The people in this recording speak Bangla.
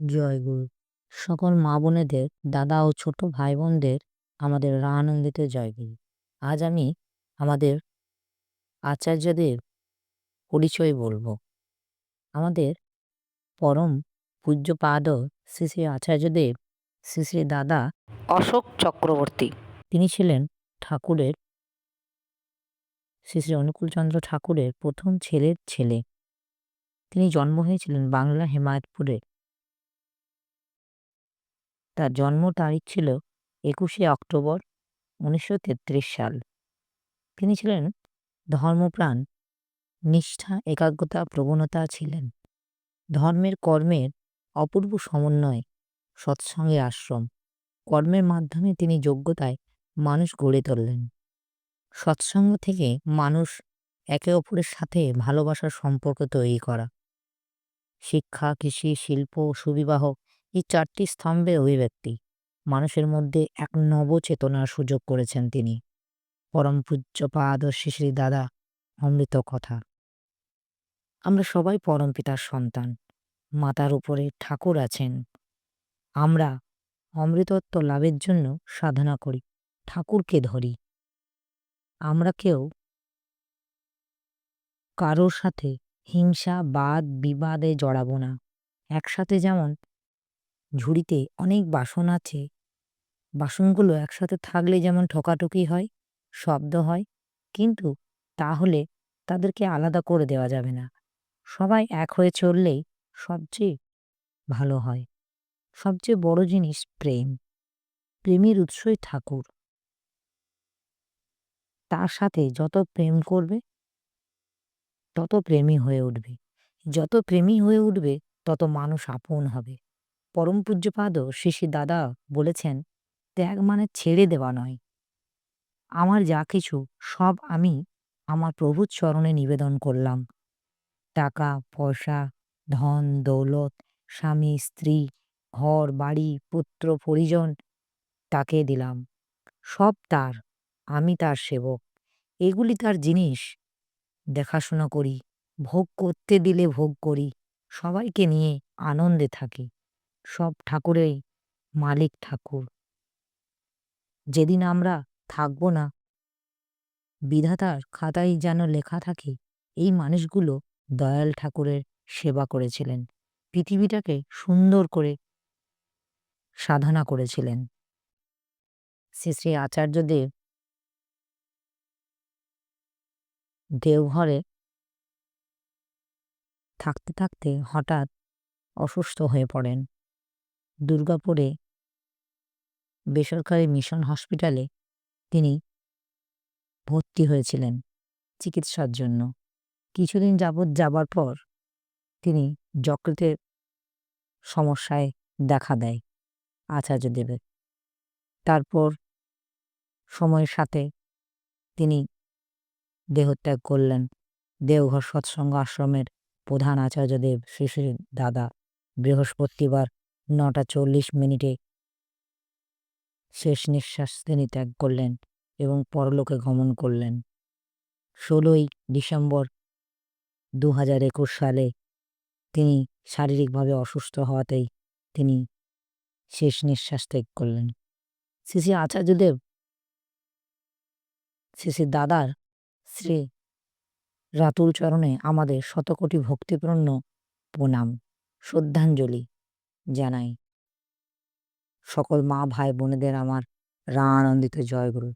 জয়গুরু। সকল মা বোনেদের, দাদা ও ছোট ভাই বোনদের আমাদের রানন্দিত জয়গুরু। আজ আমি আমাদের আচার্যদের পরিচয় বলব। আমাদের পরম পূজ্যপাদ শ্রী শ্রী আচার্যদেব, শ্রী শ্রী দাদা অশোক চক্রবর্তী। তিনি ছিলেন ঠাকুরের, শ্রী শ্রী অনুকূলচন্দ্র ঠাকুরের প্রথম ছেলের ছেলে। তিনি জন্ম হয়েছিলেন বাংলা হেমায়তপুরে। তার জন্ম তারিখ ছিল একুশে অক্টোবর উনিশশো তেত্রিশ সাল। তিনি ছিলেন ধর্মপ্রাণ, নিষ্ঠা, একাগ্রতা, প্রবণতা ছিলেন। ধর্মের কর্মের অপূর্ব সমন্বয়, সৎসঙ্গে আশ্রম। কর্মের মাধ্যমে তিনি যোগ্যতায় মানুষ গড়ে তুললেন। সৎসঙ্গ থেকে মানুষ একে অপরের সাথে ভালোবাসার সম্পর্ক তৈরি করা। শিক্ষা, কৃষি, শিল্প, সুবিবাহ এই চারটি স্তম্ভের অভিব্যক্তি মানুষের মধ্যে এক নব চেতনার সুযোগ করেছেন তিনি। পরম পূজ্যপাদ শ্রী শ্রী দাদা, অমৃত কথা। আমরা সবাই পরম পিতার সন্তান। মাতার উপরে ঠাকুর আছেন। আমরা অমৃতত্ব লাভের জন্য সাধনা করি, ঠাকুরকে ধরি। আমরা কেউ কারোর সাথে হিংসা, বাদ, বিবাদে জড়াবো না। একসাথে যেমন ঝুড়িতে অনেক বাসন আছে। বাসনগুলো একসাথে থাকলে যেমন ঠকাঠকি হয়, শব্দ হয়, কিন্তু তাহলে তাদেরকে আলাদা করে দেওয়া যাবে না। সবাই এক হয়ে চললেই সবচেয়ে ভালো হয়। সবচেয়ে বড় জিনিস প্রেম। প্রেমের উৎসই ঠাকুর। তার সাথে যত প্রেম করবে, তত প্রেমী হয়ে উঠবে। যত প্রেমী হয়ে উঠবে, তত মানুষ আপন হবে। পরম পূজ্যপাদ শ্রী দাদা বলেছেন, ত্যাগ মানে ছেড়ে দেওয়া নয়। আমার যা কিছু, সব আমি আমার প্রভুর চরণে নিবেদন করলাম। টাকা, পয়সা, ধন, দৌলত, স্বামী, স্ত্রী, ঘর, বাড়ি, পুত্র, পরিজন, তাকে দিলাম। সব তার, আমি তার সেবক। এগুলি তার জিনিস। দেখাশোনা করি, ভোগ করতে দিলে ভোগ করি, সবাইকে নিয়ে আনন্দে থাকি। সব ঠাকুরেই মালিক ঠাকুর। যেদিন আমরা থাকব না, বিধাতার খাতায় যেন লেখা থাকে, এই মানুষগুলো দয়াল ঠাকুরের সেবা করেছিলেন। পৃথিবীটাকে সুন্দর করে সাধনা করেছিলেন। শ্রী শ্রী আচার্যদেব দেওঘরে থাকতে থাকতে হঠাৎ অসুস্থ হয়ে পড়েন। দুর্গাপুরে বেসরকারি মিশন হসপিটালে তিনি ভর্তি হয়েছিলেন চিকিৎসার জন্য। কিছুদিন যাবৎ যাবার পর তিনি যকৃতের সমস্যায় দেখা দেয় আচার্যদেবের। তারপর সময়ের সাথে তিনি দেহত্যাগ করলেন। দেওঘর সৎসঙ্গ আশ্রমের প্রধান আচার্যদেব শ্রী শ্রী দাদা বৃহস্পতিবার নটা চল্লিশ মিনিটে শেষ নিঃশ্বাস তিনি ত্যাগ করলেন এবং পরলোকে গমন করলেন। ষোলোই ডিসেম্বর দু হাজার একুশ সালে তিনি শারীরিকভাবে অসুস্থ হওয়াতেই তিনি শেষ নিঃশ্বাস ত্যাগ করলেন। শ্রী আচার্যদেব শ্রী দাদার শ্রী রাতুল চরণে আমাদের শতকোটি ভক্তিপূর্ণ প্রণাম, শ্রদ্ধাঞ্জলি। জানাই। সকল মা ভাই বোনেদের আমার আনন্দিত জয়গুরু।